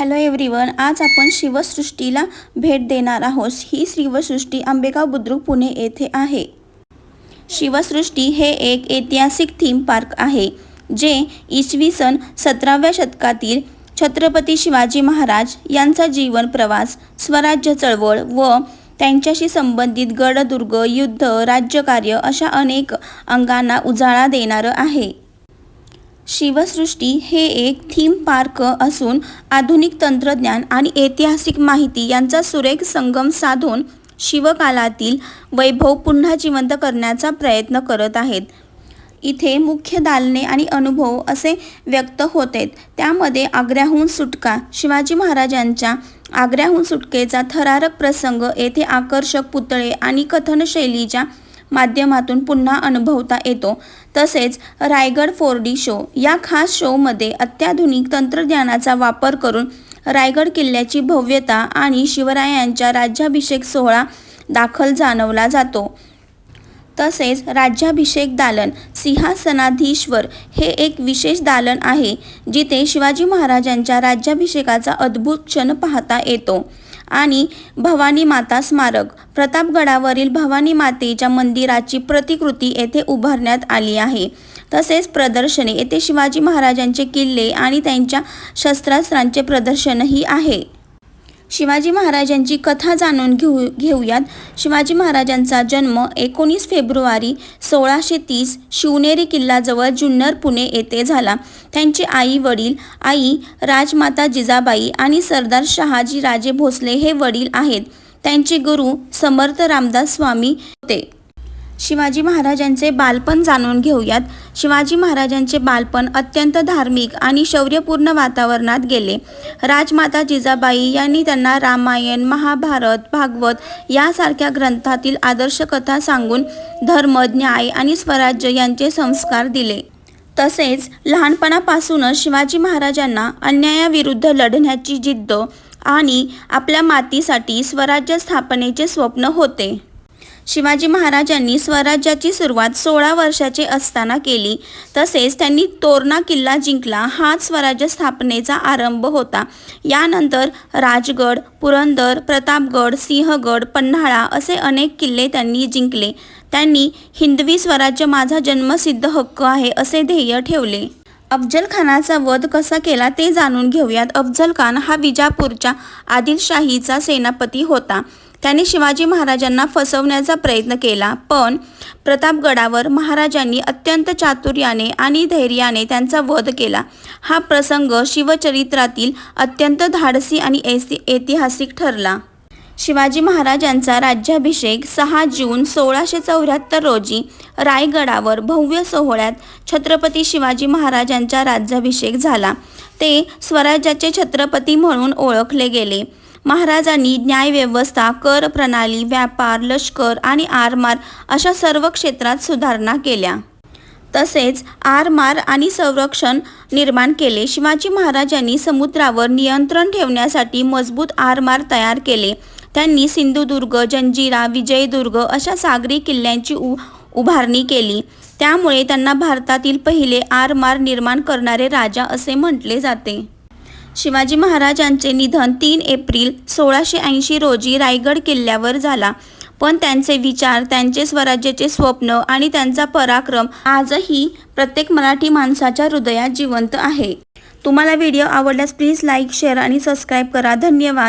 Hello everyone आज आपण शिवसृष्टीला भेट देणार आहोत. ही शिवसृष्टी आंबेगाव बुद्रुक पुणे येथे आहे. शिवसृष्टी हे एक ऐतिहासिक थीम पार्क आहे जे इसवी सन सतराव्या शतकातील छत्रपती शिवाजी महाराज यांचा जीवन प्रवास स्वराज्य चळवळ व त्यांच्याशी संबंधित गडदुर्ग युद्ध राज्यकार्य अशा अनेक अंगांना उजाळा देणारं आहे. शिवसृष्टी हे एक थीम पार्क असून आधुनिक तंत्रज्ञान आणि ऐतिहासिक माहिती यांचा सुरेख संगम साधून शिवकालातील वैभव पुन्हा जिवंत करण्याचा प्रयत्न करत आहेत. इथे मुख्य दालने आणि अनुभव असे व्यक्त होते त्यामध्ये आग्र्याहून सुटका शिवाजी महाराजांच्या आग्र्याहून सुटकेचा थरारक प्रसंग येथे आकर्षक पुतळे आणि कथनशैलीच्या माध्यमातून पुन्हा अनुभवता येतो. तसेच रायगड फोर डी शो या खास शोमध्ये अत्याधुनिक तंत्रज्ञानाचा वापर करून रायगड किल्ल्याची भव्यता आणि शिवरायांच्या राज्याभिषेक सोहळा दाखल जाणवला जातो. तसेच राज्याभिषेक दालन सिंहासनाधीश्वर हे एक विशेष दालन आहे जिथे शिवाजी महाराजांच्या राज्याभिषेकाचा अद्भुत क्षण पाहता येतो. आणि भवानी माता स्मारक. प्रतापगडावरील भवानी मातेच्या मंदिराची प्रतिकृती येथे उभारण्यात आली आहे. तसेच प्रदर्शने. येथे शिवाजी महाराजांचे किल्ले आणि त्यांच्या शस्त्रास्त्रांचे प्रदर्शनही आहे. शिवाजी महाराजांची कथा जाणून घेऊ घेऊयात. शिवाजी महाराजांचा जन्म एकोणीस फेब्रुवारी सोळाशे तीस शिवनेरी किल्लाजवळ जुन्नर पुणे येथे झाला. त्यांचे आई वडील आई राजमाता जिजाबाई आणि सरदार शहाजी राजे भोसले हे वडील आहेत. त्यांचे गुरु समर्थ रामदास स्वामी होते. शिवाजी महाराजांचे बालपण जाणून घेऊयात. शिवाजी महाराजांचे बालपण अत्यंत धार्मिक आणि शौर्यपूर्ण वातावरणात गेले. राजमाता जिजाबाई यांनी त्यांना रामायण महाभारत भागवत यासारख्या ग्रंथातील आदर्श कथा सांगून धर्म न्याय आणि स्वराज्य यांचे संस्कार दिले. तसेच लहानपणापासूनच शिवाजी महाराजांना अन्यायाविरुद्ध लढण्याची जिद्द आणि आपल्या मातीसाठी स्वराज्य स्थापनेचे स्वप्न होते. शिवाजी महाराजांनी स्वराज्याची सुरुवात सोळा वर्षाचे असताना केली. तसेच त्यांनी तोरणा किल्ला जिंकला. हाच स्वराज्य स्थापनेचा आरंभ होता. यानंतर राजगड पुरंदर प्रतापगड सिंहगड पन्हाळा असे अनेक किल्ले त्यांनी जिंकले. त्यांनी हिंदवी स्वराज्य माझा जन्मसिद्ध हक्क आहे असे ध्येय ठेवले. अफजल खानाचा वध कसा केला ते जाणून घेऊयात. अफजल खान हा विजापूरच्या आदिलशाहीचा सेनापती होता. त्याने शिवाजी महाराजांना फसवण्याचा प्रयत्न केला. पण प्रतापगडावर महाराजांनी अत्यंत चातुर्याने आणि धैर्याने त्यांचा वध केला. हा प्रसंग शिवचरित्रातील अत्यंत धाडसी आणि ऐतिहासिक ठरला. शिवाजी महाराजांचा राज्याभिषेक सहा जून सोळाशे चौऱ्याहत्तर रोजी रायगडावर भव्य सोहळ्यात छत्रपती शिवाजी महाराजांचा राज्याभिषेक झाला. ते स्वराज्याचे छत्रपती म्हणून ओळखले गेले. महाराजांनी न्यायव्यवस्था कर प्रणाली व्यापार लष्कर आणि आरमार अशा सर्व क्षेत्रात सुधारणा केल्या. तसेच आरमार आणि संरक्षण निर्माण केले. शिवाजी महाराजांनी समुद्रावर नियंत्रण ठेवण्यासाठी मजबूत आरमार तयार केले. त्यांनी सिंधुदुर्ग जंजिरा विजयदुर्ग अशा सागरी किल्ल्यांची उ उभारणी केली. त्यामुळे त्यांना भारतातील पहिले आरमार निर्माण करणारे राजा असे म्हटले जाते. शिवाजी महाराजांचे निधन तीन एप्रिल सोळाशे ऐंशी रोजी रायगड किल्ल्यावर झाला. पण त्यांचे विचार त्यांचे स्वराज्याचे स्वप्न आणि त्यांचा पराक्रम आजही प्रत्येक मराठी माणसाच्या हृदयात जिवंत आहे. तुम्हाला व्हिडिओ आवडल्यास प्लीज लाईक शेअर आणि सबस्क्राईब करा. धन्यवाद.